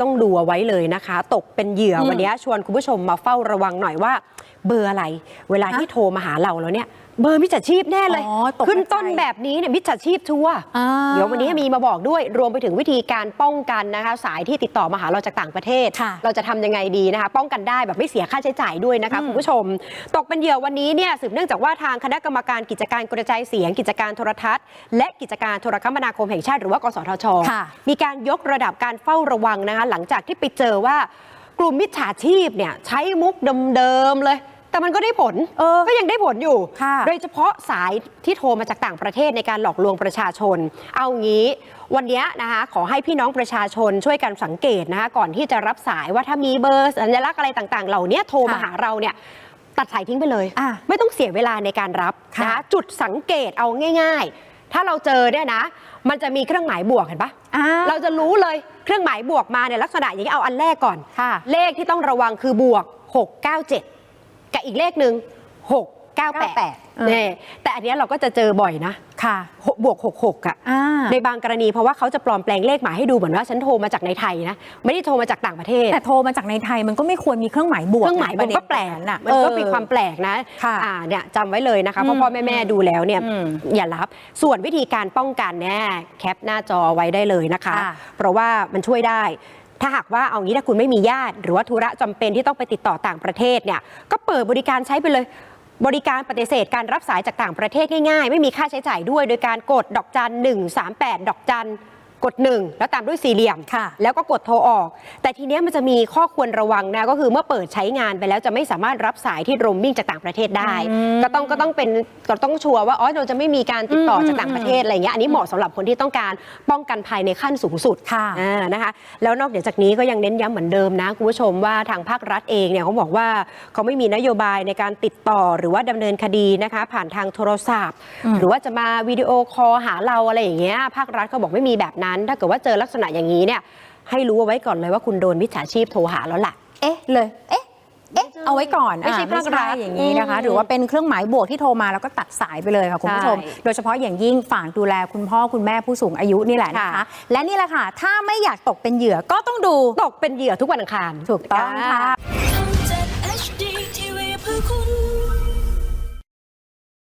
ต้องดูเอาไว้เลยนะคะ ตกเป็นเหยื่ออมวันนี้ชวนคุณผู้ชมมาเฝ้าระวังหน่อยว่า เบอร์อะไร เวลาฮะที่โทรมาหาเราแล้วเนี่ย เบอร์มิจฉาชีพแน่เลย อ๋อตกขึ้นใจต้นแบบนี้เนี่ยมิจฉาชีพชัวร์อ่า เดี๋ยววันนี้มีมาบอกด้วยรวมไปถึงวิธีการป้องกันนะคะ สายที่ติดต่อมาหาเราจากต่างประเทศ ค่ะ เราจะทำยังไงดีนะคะ ป้องกันได้แบบไม่เสียค่าใช้จ่ายด้วยนะคะอืมคุณผู้ชม ตกเป็นเหยื่อวันนี้เนี่ยสืบเนื่องจากว่าทางคณะกรรมการกิจการกระจายเสียง กิจการโทรทัศน์ และกิจการโทรคมนาคมแห่งชาติหรือว่ากสทช ค่ะ มีการยกระดับการเฝ้าระวังนะคะหลังจากที่ไปเจอว่า กลุ่มมิจฉาชีพเนี่ยใช้มุกเดิมๆเลย แต่มันก็ได้ผลเออก็ยังได้ผลอยู่ค่ะโดยเฉพาะสายที่โทรมาจากต่างประเทศในการหลอกลวงประชาชน เอางี้วันนี้นะคะขอให้พี่น้องประชาชนช่วยกันสังเกตนะคะก่อนที่จะรับสายว่าถ้ามีเบอร์สัญลักษณ์อะไรต่าง ๆ เหล่านี้โทรมาค่ะหาเราเนี่ยตัดสายทิ้งไปเลยอะไม่ต้องเสียเวลาในการรับค่ะนะคะจุดสังเกตเอาง่าย ๆ ถ้าเราเจอเนี่ยนะ มันจะมีเครื่องหมายบวกเห็นปะอ่า เราจะรู้เลยเครื่องหมายบวกมาเนี่ยลักษณะอย่างนี้เอาอันแรกก่อน ค่ะ เลขที่ต้องระวังคือบวก 697 กับอีกเลขหนึ่ง 698เออเนี่ยแต่อันเนี้ยเราก็จะเจอบ่อยนะค่ะหกบวก 66อะอ่าในบางกรณีเพราะว่าเขาจะปลอมแปลงเลขหมายให้ดูเหมือนว่าฉันโทรมาจากในไทยนะ ไม่ได้โทรมาจากต่างประเทศ แต่โทรมาจากในไทยมันก็ไม่ควรมีเครื่องหมายบวกเครื่องหมายมันก็แปลกน่ะมันก็มีความแปลกนะค่ะอ่าเนี่ยจำไว้เลยนะคะอืมพ่อพ่อแม่แม่ดูแล้วเนี่ยอืมอย่ารับส่วนวิธีการป้องกันเนี่ยแคปหน้าจอไว้ได้เลยนะคะค่ะเพราะว่ามันช่วยได้ถ้าหากว่าเอางี้ถ้าคุณไม่มีญาติ หรือว่าธุระจำเป็นที่ต้องไปติดต่อต่างประเทศเนี่ยก็เปิดบริการใช้ไปเลย บริการปฏิเสธการรับสายจากต่างประเทศง่ายๆ ไม่มีค่าใช้จ่ายด้วย โดยการกดดอกจัน 138 ดอกจัน กด 1 แล้วตามด้วยสี่เหลี่ยมค่ะแล้วก็กดโทรออก แต่ทีเนี้ยมันจะมีข้อควรระวังนะก็คือเมื่อเปิดใช้งานไปแล้วจะไม่สามารถรับสายที่โรมมิ่งจากต่างประเทศได้อืมก็ต้องก็ต้องเป็นก็ต้องชัวร์ว่าอ๋อเราจะไม่มีการติดต่ออมจากต่างประเทศอะไรเงี้ยอันนี้เหมาะสำหรับคนที่ต้องการป้องกันภัยในขั้นสูงสุดค่ะอ่านะคะแล้วนอกจากนี้ก็ยังเน้นย้ำเหมือนเดิมนะคุณผู้ชมว่าทางภาครัฐเองเนี่ยเขาบอกว่าเขาไม่มีนโยบายในการติดต่อหรือว่าดำเนินคดีนะคะผ่านทางโทรศัพท์อืมหรือว่าจะมาวิดีโอคอลหาเราอะไรอย่างเงี้ยภาครัฐเขาบอกไม่มีแบบนั้นถ้าเกิดว่าเจอลักษณะอย่างนี้เนี่ยให้รู้เอาไว้ก่อนเลยว่าคุณโดนมิจฉาชีพโทรหาแล้วล่ะ เอ๊ะเลย เอ๊ะ เอ๊ะ เอาไว้ก่อนไม่ใช่อ่ภาครัฐอย่างนี้นะคะอืมหรือว่าเป็นเครื่องหมายบวกที่โทรมาแล้วก็ตัดสายไปเลยค่ะคุณผู้ชมใช่โดยเฉพาะอย่างยิ่งฝากดูแลคุณพ่อคุณแม่ผู้สูงอายุนี่แหละนะคะค่ะและนี่แหละค่ะ ถ้าไม่อยากตกเป็นเหยื่อก็ต้องดู ตกเป็นเหยื่อทุกวันอังคาร ถูกต้องค่ะจ้า